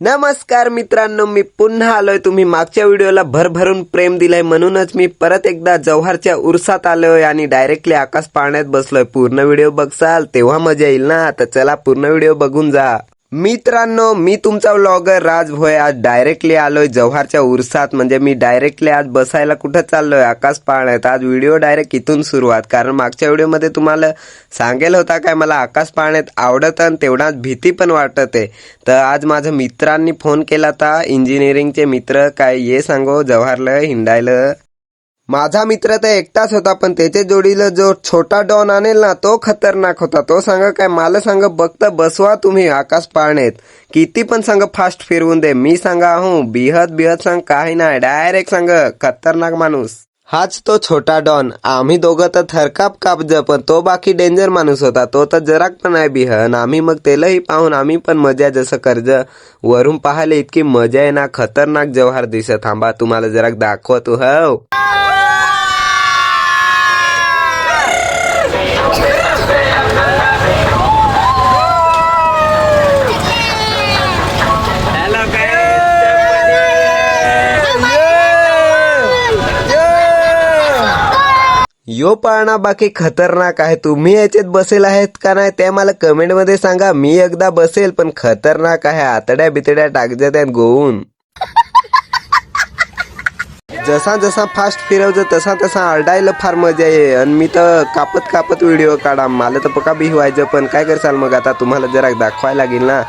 नमस्कार मित्रांनो मी पुन्हा आलोय. तुम्ही मागच्या व्हिडिओला भरभरून प्रेम दिलंय. म्हणूनच मी परत एकदा जव्हारच्या उरसात आलोय आणि डायरेक्टली आकाश पाण्यात बसलोय. पूर्ण व्हिडिओ बघसाल तेव्हा मजा येईल ना? तर चला पूर्ण व्हिडिओ बघून जा. मित्रांनो मी तुमचा व्लॉगर राज भोय आज डायरेक्टली आलोय जव्हारच्या उरसात. म्हणजे मी डायरेक्टली आज बसायला कुठं चाललोय? आकाश पाळण्यात आज व्हिडिओ डायरेक्ट इथून सुरुवात. कारण मागच्या व्हिडिओमध्ये तुम्हाला सांगेल होता काय मला आकाश पाळण्यात आवडत आणि तेवढाच भीती पण वाटत. आहे तर आज माझ्या मित्रांनी फोन केला होता. इंजिनिअरिंगचे मित्र काय ये सांगो जव्हारला हिंडायला. माझा मित्र तर एकटाच होता पण त्याच्या जोडीला जो छोटा डॉन आणेल ना तो खतरनाक होता. तो सांग काय मला सांग बघता बसवा तुम्ही आकाश पाळणेत. किती पण सांग फास्ट फिरवून दे. मी सांगा हो बिहत बिहत सांग काही नाही. डायरेक्ट सांग खतरनाक माणूस. हाच तो छोटा डॉन. आम्ही दोघं तर थरकाप कापज पण तो बाकी डेंजर माणूस होता. तो तर जराक पण आहे बिहन. आम्ही मग त्यालाही पाहून आम्ही पण मजा जसं कर्ज वरून पाहायला इतकी मजा आहे ना खतरनाक जव्हार दिसत. थांबा तुम्हाला जराक दाखवतो हो. यो पाळणा बाकी खतरनाक आहे. तुम्ही याच्यात बसेल आहेत का नाही ते मला कमेंटमध्ये सांगा. मी एकदा बसेल पण खतरनाक आहे. आतड्या बितड्या टाकजा त्यात गोवून जसा जसा फास्ट फिरवतो तसा तसा आरडायला फार मजा आहे आणि मी तर कापत कापत व्हिडिओ काढा. मला तर पका बी व्हायचं पण काय करसाल मग आता? तुम्हाला जरा दाखवायला लागेल ना.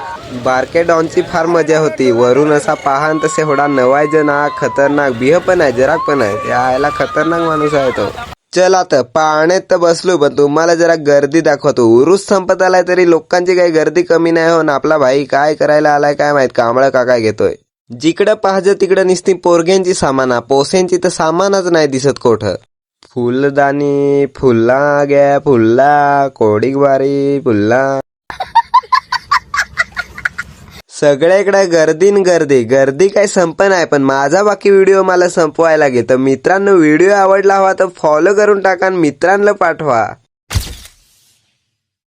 बारके डॉनची फार मजा होती. वरून असा पाहन तसे होडा नवायचं ना. खतरनाक. बिह पण आहे जराक पण आहे. यायला खतरनाक माणूस आहे तो. चला तर पाण्यात तर बसलो पण तुम्हाला जरा गर्दी दाखवतो. उरूस संपत आलाय तरी लोकांची काही गर्दी कमी नाही हो ना आपला भाई काय करायला आलाय काय माहीत? कांबळं का काय घेतोय. जिकडं पाहजं तिकडं निसती पोरग्यांची सामाना. पोसेंची तर सामानच नाही दिसत कोठ. फुलदानी फुल्ला गे फुल्ला कोडीगवारी फुल्ला सगळ्याकडे गर्दीन गर्दी गर्दी. काय संपन आहे पण माझा बाकी व्हिडिओ मला संपवायला लागेल. तर मित्रांनो व्हिडिओ आवडला हवा तर फॉलो करून टाका मित्रांना पाठवा.